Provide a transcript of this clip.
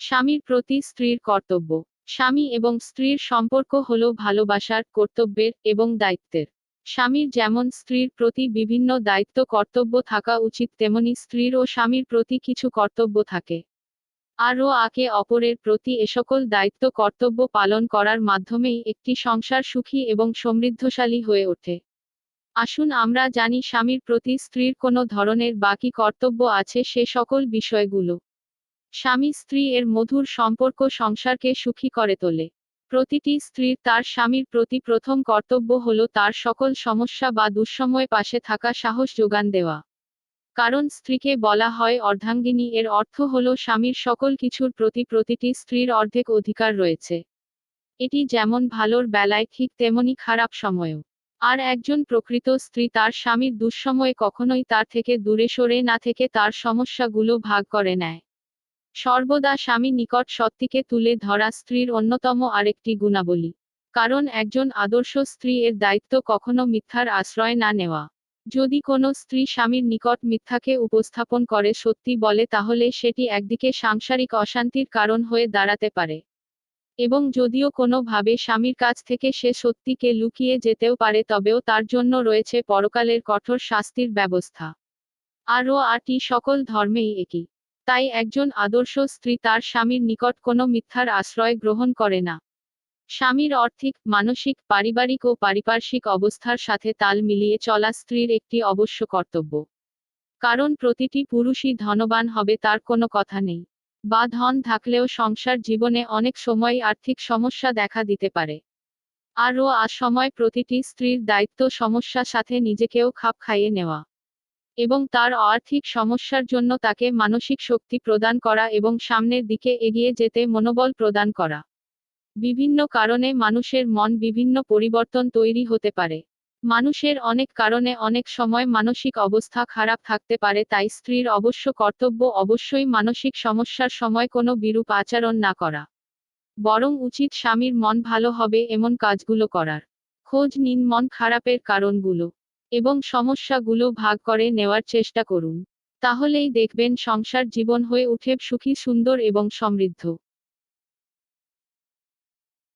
স্বামীর প্রতি স্ত্রীর কর্তব্য। স্বামী এবং স্ত্রীর সম্পর্ক হল ভালোবাসার কর্তব্যের এবং দায়িত্বের। স্বামীর যেমন স্ত্রীর প্রতি বিভিন্ন দায়িত্ব কর্তব্য থাকা উচিত, তেমনি স্ত্রীর ও স্বামীর প্রতি কিছু কর্তব্য থাকে। আরও আকে অপরের প্রতি এসকল দায়িত্ব কর্তব্য পালন করার মাধ্যমেই একটি সংসার সুখী এবং সমৃদ্ধশালী হয়ে ওঠে। আসুন আমরা জানি স্বামীর প্রতি স্ত্রীর কোনো ধরনের বাকি কর্তব্য আছে সে সকল বিষয়গুলো। স্বামী স্ত্রী এর মধুর সম্পর্ক সংসারকে সুখী করে তোলে। প্রতিটি স্ত্রীর তার স্বামীর প্রতি প্রথম কর্তব্য হল তার সকল সমস্যা বা দুঃসময়ে পাশে থাকা সাহস যোগান দেওয়া। কারণ স্ত্রীকে বলা হয় অর্ধাঙ্গিনী এর অর্থ হল স্বামীর সকল কিছুর প্রতি প্রতিটি স্ত্রীর অর্ধেক অধিকার রয়েছে। এটি যেমন ভালোর বেলায় ঠিক তেমনি খারাপ সময়ও। আর একজন প্রকৃত স্ত্রী তার স্বামীর দুঃসময়ে কখনোই তার থেকে দূরে সরে না থেকে তার সমস্যাগুলো ভাগ করে নেয়। সর্বদা স্বামী নিকট সত্যিকে তুলে ধরা স্ত্রীর অন্যতম আরেকটি গুণাবলী। কারণ একজন আদর্শ স্ত্রী এর দায়িত্ব কখনো মিথ্যার আশ্রয় না নেওয়া। যদি কোনো স্ত্রী স্বামীর নিকট মিথ্যাকে উপস্থাপন করে সত্যি বলে, তাহলে সেটি একদিকে সাংসারিক অশান্তির কারণ হয়ে দাঁড়াতে পারে। এবং যদিও কোনোভাবে স্বামীর কাছ থেকে সে সত্যিকে লুকিয়ে যেতেও পারে, তবেও তার জন্য রয়েছে পরকালের কঠোর শাস্তির ব্যবস্থা। আরও আটি সকল ধর্মেই একই। তাই একজন আদর্শ স্ত্রী তার স্বামীর নিকট কোনো মিথ্যার আশ্রয় গ্রহণ করে না। স্বামীর অর্থিক, মানসিক, পারিবারিক ও পারিপার্শ্বিক অবস্থার সাথে তাল মিলিয়ে চলা স্ত্রীর একটি অবশ্য কর্তব্য। কারণ প্রতিটি পুরুষই ধনবান হবে তার কোনো কথা নেই। বা ধন থাকলেও সংসার জীবনে অনেক সময় আর্থিক সমস্যা দেখা দিতে পারে। আরও আ সময় প্রতিটি স্ত্রীর দায়িত্ব সমস্যার সাথে নিজেকেও খাপ খাইয়ে নেওয়া। এবং তার আর্থিক সমস্যার জন্য তাকে মানসিক শক্তি প্রদান করা এবং সামনের দিকে এগিয়ে যেতে মনোবল প্রদান করা। বিভিন্ন কারণে মানুষের মন বিভিন্ন পরিবর্তন তৈরি হতে পারে। মানুষের অনেক কারণে অনেক সময় মানসিক অবস্থা খারাপ থাকতে পারে, তাই স্ত্রীর অবশ্য কর্তব্য অবশ্যই মানসিক সমস্যার সময় কোনো বিরূপ আচরণ না করা। বরং উচিত স্বামীর মন ভালো হবে এমন কাজগুলো করার। খোঁজ নিন মন খারাপের কারণগুলো। এবং সমস্যাগুলো ভাগ করে নেওয়ার চেষ্টা করুন। তাহলেই দেখবেন সংসার জীবন হয়ে উঠে সুখী, সুন্দর এবং সমৃদ্ধ।